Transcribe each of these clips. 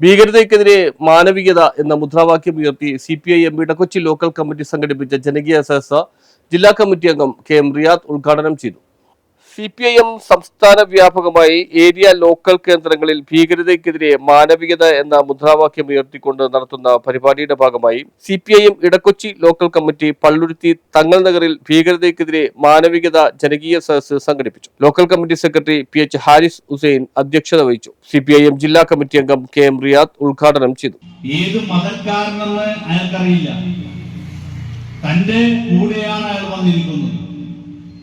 ഭീകരതയ്ക്കെതിരെ മാനവികത എന്ന മുദ്രാവാക്യം ഉയർത്തി C P I M Edakochi local committee സംഘടിപ്പിച്ച ജനകീയ സഹസ ജില്ലാ കമ്മിറ്റി അംഗം കെ എം റിയാദ് ഉദ്ഘാടനം ചെയ്തു. സി പി ഐ എം സംസ്ഥാന വ്യാപകമായി ഏരിയ ലോക്കൽ കേന്ദ്രങ്ങളിൽ ഭീകരതയ്ക്കെതിരെ മാനവികത എന്ന മുദ്രാവാക്യം ഉയർത്തിക്കൊണ്ട് നടത്തുന്ന പരിപാടിയുടെ ഭാഗമായി C P I M Edakochi local committee Palluruthy Thangal നഗറിൽ ഭീകരതയ്ക്കെതിരെ മാനവികത ജനകീയ സദസ് സംഘടിപ്പിച്ചു. Local committee secretary P H Haris Hussain അധ്യക്ഷത വഹിച്ചു. സി പി ഐ എം ജില്ലാ കമ്മിറ്റി അംഗം കെ എം റിയാദ് ഉദ്ഘാടനം ചെയ്തു. ഏത് മതക്കാരനെന്ന് അയാൾക്കറിയില്ല. തന്റെ കൂടെയാണ് അയാൾ വന്നിരിക്കുന്നത്.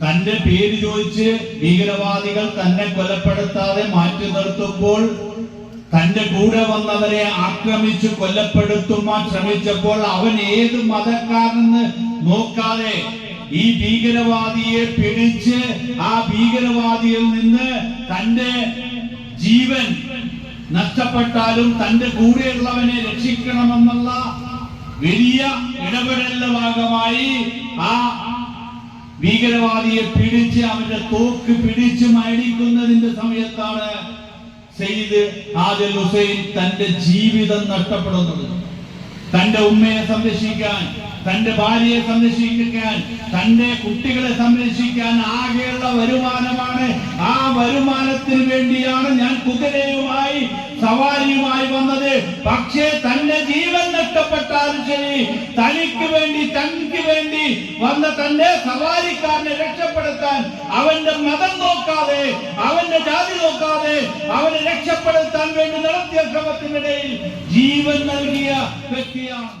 തന്റെ പേര് ചോദിച്ച് ഭീകരവാദികൾ തന്നെ കൊലപ്പെടുത്താതെ മാറ്റി നിർത്തുമ്പോൾ തന്റെ കൂടെ വന്നവരെ ആക്രമിച്ച് കൊല്ലപ്പെടുത്തുവാൻ ശ്രമിച്ചപ്പോൾ അവൻ ഏത് മതക്കാരെന്ന് നോക്കാതെ ഈ ഭീകരവാദിയെ പിടിച്ച് ആ ഭീകരവാദിയിൽ നിന്ന് തന്റെ ജീവൻ നഷ്ടപ്പെട്ടാലും തന്റെ കൂടെയുള്ളവനെ രക്ഷിക്കണമെന്നുള്ള വലിയ ഇടപെടലിന്റെ ഭാഗമായി ആ ഭീകരവാദിയെ പിടിച്ച് അവന്റെ തോക്ക് പിടിച്ച് മരിക്കുന്നതിന്റെ സമയത്താണ് സെയ്ദ് ആദിൽ ഹുസൈൻ തന്റെ ജീവിതം നഷ്ടപ്പെടുന്നത്. തന്റെ ഉമ്മയെ സംരക്ഷിക്കാൻ തന്റെ ഭാര്യയെ സംരക്ഷിക്കാൻ തന്റെ കുട്ടികളെ സംരക്ഷിക്കാൻ ആകെയുള്ള വരുമാനമാണ് ആ വരുമാനത്തിന് വേണ്ടിയാണ് സവാരിയുമായി വന്നത്. പക്ഷേ തന്റെ ജീവൻ നഷ്ടപ്പെട്ടാലും ശരി തനിക്ക് വേണ്ടി തനിക്ക് വേണ്ടി വന്ന തന്റെ സവാരിക്കാരനെ രക്ഷപ്പെടുത്താൻ അവന്റെ മതം നോക്കാതെ അവന്റെ ജാതി നോക്കാതെ അവനെ രക്ഷപ്പെടുത്താൻ വേണ്ടി നടത്തിയ ശ്രമത്തിനിടയിൽ ജീവൻ നൽകിയ വ്യക്തിയാണ്.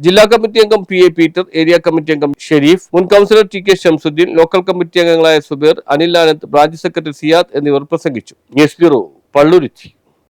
ജില്ലാ കമ്മിറ്റി അംഗം P A Peter area committee അംഗം ഷെരീഫ് മുൻ councillor T K Shamsuddin local committee അംഗങ്ങളായ സുബേർ അനിൽ ആനന്ദ് ബ്രാഞ്ച് സെക്രട്ടറി സിയാദ് എന്നിവർ പ്രസംഗിച്ചു. News bureau പള്ളുരുച്ചി